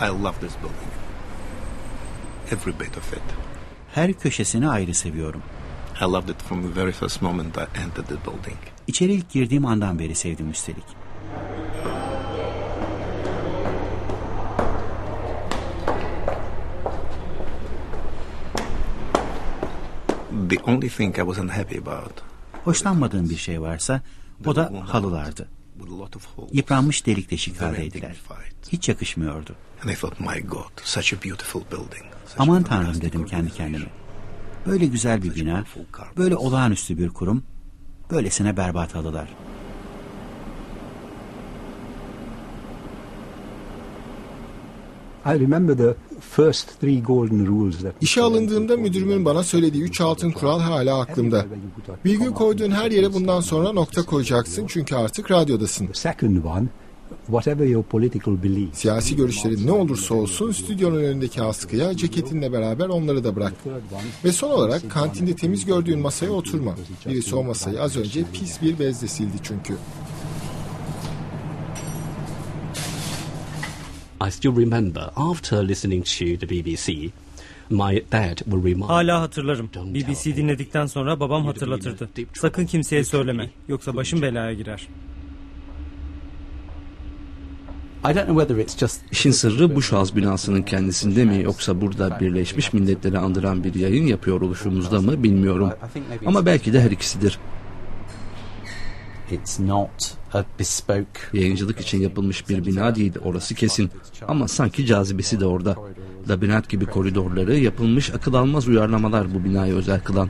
I love this building. Every bit of it. Her köşesini ayrı seviyorum. I loved it from the very first moment I entered the building. İçeri ilk girdiğim andan beri sevdim üstelik. The only thing I wasn't happy about Hoşlanmadığım bir şey varsa o da halılardı. Yıpranmış delik deşik haldeydiler. Hiç yakışmıyordu. Aman tanrım dedim kendi kendime. Böyle güzel bir bina, böyle olağanüstü bir kurum, böylesine berbat halılar. I remember the first three golden rules that İşe alındığımda müdürümün bana söylediği üç altın kural hala aklımda. Virgül koyduğun her yere bundan sonra nokta koyacaksın çünkü artık radyodasın. The second one, whatever your political beliefs. Siyasi görüşlerin ne olursa olsun stüdyonun önündeki askıya ceketinle beraber onları da bırak. Ve son olarak kantinde temiz gördüğün masaya oturma. Birisi o masayı az önce pis bir bezle sildi çünkü. I still remember after listening to the BBC, my dad will remind Hala hatırlarım. BBC dinledikten sonra babam hatırlatırdı. Sakın kimseye söyleme. Yoksa başın belaya girer. I don't know whether it's just İşin sırrı Bush House binasının kendisinde mi yoksa burada Birleşmiş Milletleri andıran bir yayın yapıyor oluşumuzda mı bilmiyorum. Ama belki de her ikisidir. İt's not a bespoke Yayıncılık için yapılmış bir bina değil orası kesin. Ama sanki cazibesi de orada. Labirent gibi koridorları yapılmış akıl almaz uyarlamalar bu binayı özel kılan.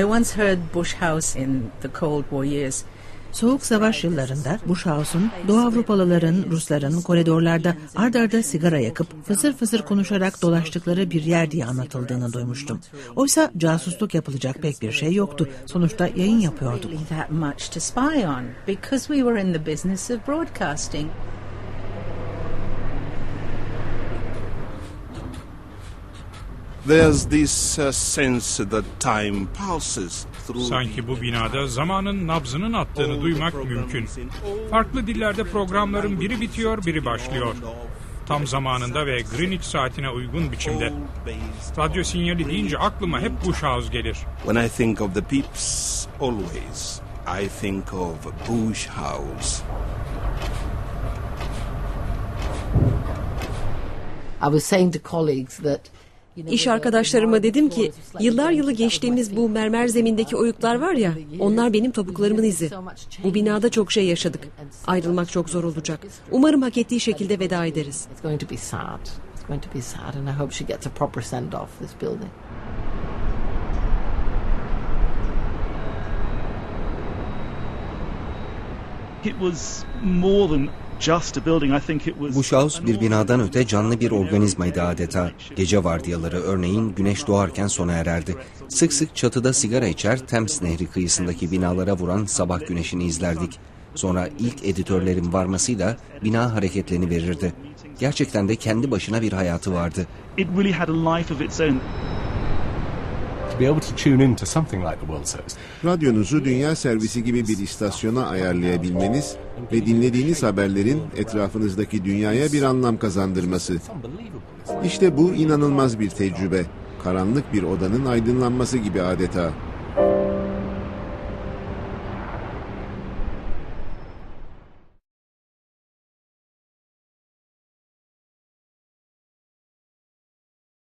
I once heard Bush House in the Cold War years. Soğuk savaş yıllarında Bush House'un Doğu Avrupalıların, Rusların koridorlarda ard arda sigara yakıp fısır fısır konuşarak dolaştıkları bir yer diye anlatıldığını duymuştum. Oysa casusluk yapılacak pek bir şey yoktu. Sonuçta yayın yapıyorduk. There's this uh, sense that time passes through Sanki bu binada zamanın nabzının attığını duymak mümkün. Farklı dillerde programların biri bitiyor, biri başlıyor. Tam zamanında ve Greenwich saatine uygun biçimde. Radyo sinyali deyince aklıma hep Bush House gelir. When I think of the peeps, always I think of Bush House. I was saying to colleagues that İş arkadaşlarıma dedim ki yıllar yılı geçtiğimiz bu mermer zemindeki oyuklar var ya onlar benim topuklarımın izi. Bu binada çok şey yaşadık. Ayrılmak çok zor olacak. Umarım hak ettiği şekilde veda ederiz. It was more than just a building. I think it was Bush House bir binadan öte canlı bir organizmaydı adeta. Gece vardiyaları örneğin güneş doğarken sona ererdi. Sık sık çatıda sigara içer Thames Nehri kıyısındaki binalara vuran sabah güneşini izlerdik. Sonra ilk editörlerin varmasıyla bina hareketlerini verirdi. Gerçekten de kendi başına bir hayatı vardı. it really had a life of its own. To be able to tune in to something like the World Service. Radyonuzu dünya servisi gibi bir istasyona ayarlayabilmeniz ve dinlediğiniz haberlerin etrafınızdaki dünyaya bir anlam kazandırması. İşte bu inanılmaz bir tecrübe. Karanlık bir odanın aydınlanması gibi adeta.